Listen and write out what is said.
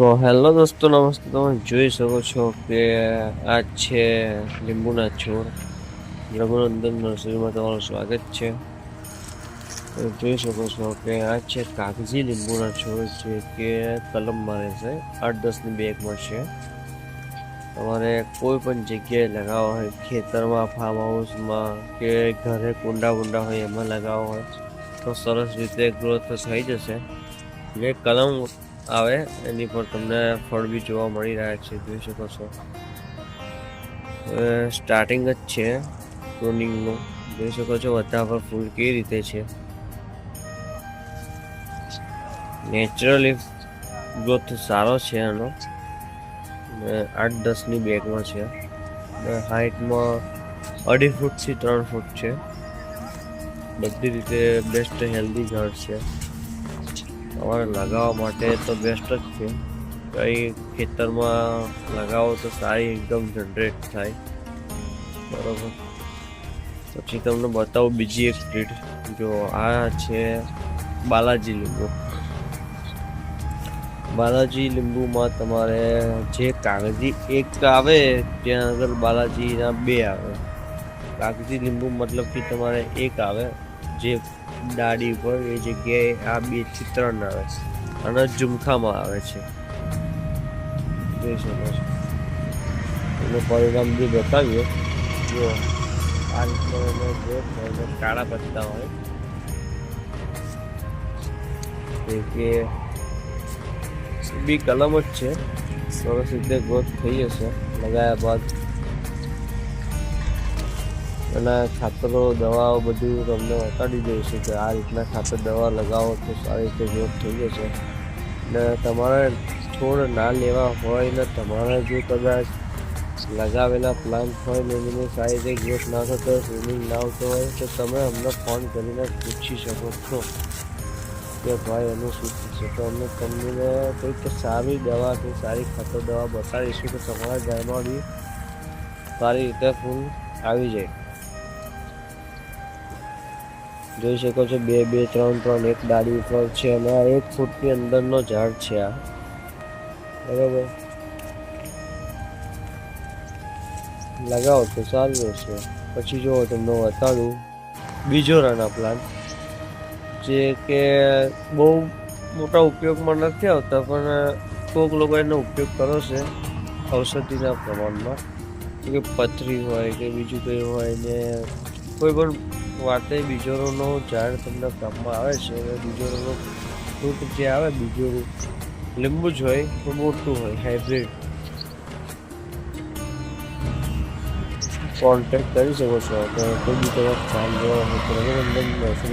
તો હેલો દોસ્તો, નમસ્તે, તમે જોઈ શકો છો કે આ છે લીંબુના છોડ. રઘુનંદન નર્સરીમાં તમારું સ્વાગત છે. જોઈ શકો છો કે આ છે કાગજી લીંબુના છોડ છે કે કલમમાં રહેશે. આઠ દસની બેગમાં છે. તમારે કોઈ પણ જગ્યાએ લગાવવા હોય, ખેતરમાં ફાર્મ હાઉસમાં કે ઘરે કુંડા કુંડા હોય, એમાં લગાવવા હોય, તો સરસ રીતે ગ્રોથ થઈ જશે. જે કલમ આવે, એની પર તમને ફળ બી જોવા મળી રહ્યા છે, જોઈ શકો છો. સ્ટાર્ટિંગ જ છે પ્રુનિંગનું જોઈ શકો છો બધા પર ફૂલ કેવી રીતે છે. નેચરલી ગ્રોથ સારો છે એનો આઠ દસની બેગમાં છે. હાઇટમાં અઢી ફૂટથી ત્રણ ફૂટ છે. બધી રીતે બેસ્ટ હેલ્ધી ઝાડ છે. તમારે લગાવવા માટે તો બેસ્ટ જ છે. કઈ ખેતરમાં લગાવો તો સારી ઇન્કમ જનરેટ થાય. બરોબર. પછી તમને બતાવું બીજી એક સ્ટ્રીટ જો આ છે બાલાજી લીંબુ. બાલાજી લીંબુમાં તમારે જે કાગજી એક આવે, ત્યાં આગળ બાલાજીના બે આવે. કાગજી લીંબુ મતલબ કે તમારે એક આવે. જે ડાળી ઉપર એ જગ્યાએ આ બે ત્રણ આવે છે. અને ઝુમખામાં આવે છે. જોઈ શકો છો એનું પરિણામ બી બતાવીએ. જો આ રીતનો એનો ગ્રોથ કાળા પત્તા હોય. કે બી કલમ જ છે. સરસ રીતે ગ્રોથ થઈ જશે. લગાયા બાદ એના ખાતરો, દવાઓ બધું તમને બતાડી દઈશું કે આ રીતના ખાતર, દવા લગાવો તો સારી રીતે ગ્રોથ થઈ જશે. ને તમારે છોડ ના લેવા હોય ને તમારે જો કદાચ લગાવેલા પ્લાન્ટ હોય ને એની સારી રીતે ગ્રોથ ના થતો હોય સ્વિમિંગ ના આવતો હોય, તો તમે અમને ફોન કરીને પૂછી શકો છો કે ભાઈ એનું શું થશે. તો અમે તમને કંઈક સારી દવા કે સારી ખાતર, દવા બતાવીશું કે તમારા ઘરમાં બી સારી રીતે ફૂલ આવી જાય. જોઈ શકો છો, બે બે, ત્રણ ત્રણ, એક ડાળી ઉપર છે અને આ એક ફૂટની અંદરનો ઝાડ છે આ. બરાબર? લગાવો તો સારું રહેશે પછી જો તમને બતાડું. બીજો રાના પ્લાન્ટ જે કે બહુ મોટા ઉપયોગમાં નથી આવતા, પણ કોઈક લોકો એનો ઉપયોગ કરો છે ઔષધિના પ્રમાણમાં. કે પથરી હોય કે બીજું કંઈ હોય ને કોઈ પણ વાતે બીજોરોનો ઝાડ તમને કામમાં આવે છે અને બીજોરોનો ફ્રૂટ જે આવે, બીજોરું લીંબુ જ હોય, તો મોટું હોય હાઇબ્રિડ કોન્ટેક્ટ કરી શકો છો. તો કોઈ બી તમારે ફાર્મ જોવા નર્સરી